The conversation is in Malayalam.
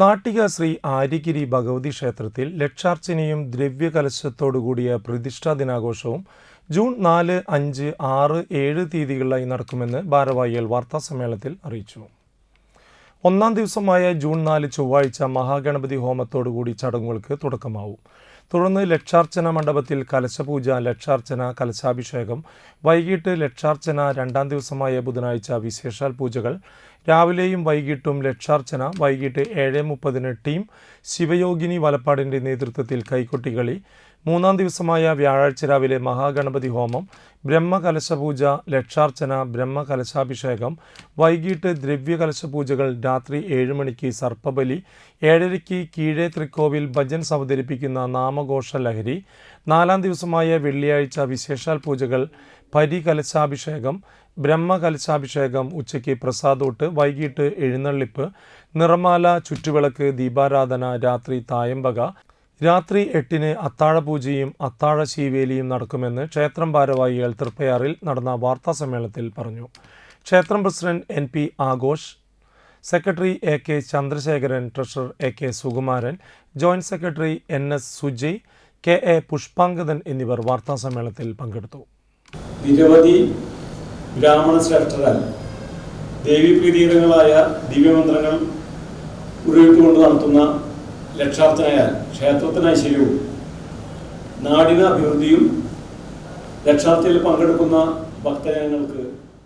നാട്ടിക ശ്രീ ആര്യഗിരി ഭഗവതി ക്ഷേത്രത്തിൽ ലക്ഷാർച്ചനയും ദ്രവ്യകലശത്തോടുകൂടിയ പ്രതിഷ്ഠാ ദിനാഘോഷവും ജൂൺ നാല് അഞ്ച് ആറ് ഏഴ് തീയതികളിലായി നടക്കുമെന്ന് ഭാരവാഹികൾ വാർത്താസമ്മേളനത്തിൽ അറിയിച്ചു. ഒന്നാം ദിവസമായ ജൂൺ നാല് ചൊവ്വാഴ്ച മഹാഗണപതി ഹോമത്തോടുകൂടി ചടങ്ങുകൾക്ക് തുടക്കമാവും. തുടർന്ന് ലക്ഷാർച്ചന മണ്ഡപത്തിൽ കലശപൂജ ലക്ഷാർച്ചന കലശാഭിഷേകം വൈകിട്ട് ലക്ഷാർച്ചന രണ്ടാം ദിവസമായ ബുധനാഴ്ച വിശേഷാൽ പൂജകൾ രാവിലെയും വൈകിട്ടും ലക്ഷാർച്ചന വൈകിട്ട് ഏഴ് മുപ്പതിന് ടീം ശിവയോഗിനി വലപ്പാടിന്റെ നേതൃത്വത്തിൽ കൈക്കൊട്ടികളി മൂന്നാം ദിവസമായ വ്യാഴാഴ്ച രാവിലെ മഹാഗണപതി ഹോമം ബ്രഹ്മകലശപൂജ ലക്ഷാർച്ചന ബ്രഹ്മകലശാഭിഷേകം വൈകിട്ട് ദ്രവ്യകലശപൂജകൾ രാത്രി ഏഴ് മണിക്ക് സർപ്പബലി ഏഴരയ്ക്ക് കീഴേ തൃക്കോവിൽ ഭജൻ അവതരിപ്പിക്കുന്ന നാമഘോഷ ലഹരി നാലാം ദിവസമായ വെള്ളിയാഴ്ച വിശേഷാൽ പൂജകൾ പരികലശാഭിഷേകം ബ്രഹ്മകലശാഭിഷേകം ഉച്ചയ്ക്ക് പ്രസാദോട്ട് വൈകിട്ട് എഴുന്നള്ളിപ്പ് നിറമാല ചുറ്റുവിളക്ക് ദീപാരാധന രാത്രി തായമ്പക രാത്രി എട്ടിന് അത്താഴപൂജയും അത്താഴ ശീവേലിയും നടക്കുമെന്ന് ക്ഷേത്രം ഭാരവാഹികൾ തൃപ്പയാറിൽ നടന്ന വാർത്താ സമ്മേളനത്തിൽ പറഞ്ഞു. ക്ഷേത്രം president N P Aghosh secretary A K Chandrasekharan treasurer A K Sukumaran joint secretary N S Sujay K A Pushpangadan എന്നിവർ വാർത്താ സമ്മേളനത്തിൽ പങ്കെടുത്തു. നിരവധി ബ്രാഹ്മണ ശ്രേഷ്ഠരാൽ ദേവീപ്രീതീകരങ്ങളായ ദിവ്യമന്ത്രങ്ങൾ ഉരുവിട്ടുകൊണ്ട് നടത്തുന്ന ലക്ഷാർത്ഥനയാൽ ക്ഷേത്രത്തിന് ഐശ്വര്യവും നാടിന് അഭിവൃദ്ധിയും ലക്ഷാർത്ഥിയിൽ പങ്കെടുക്കുന്ന ഭക്തജനങ്ങൾക്ക്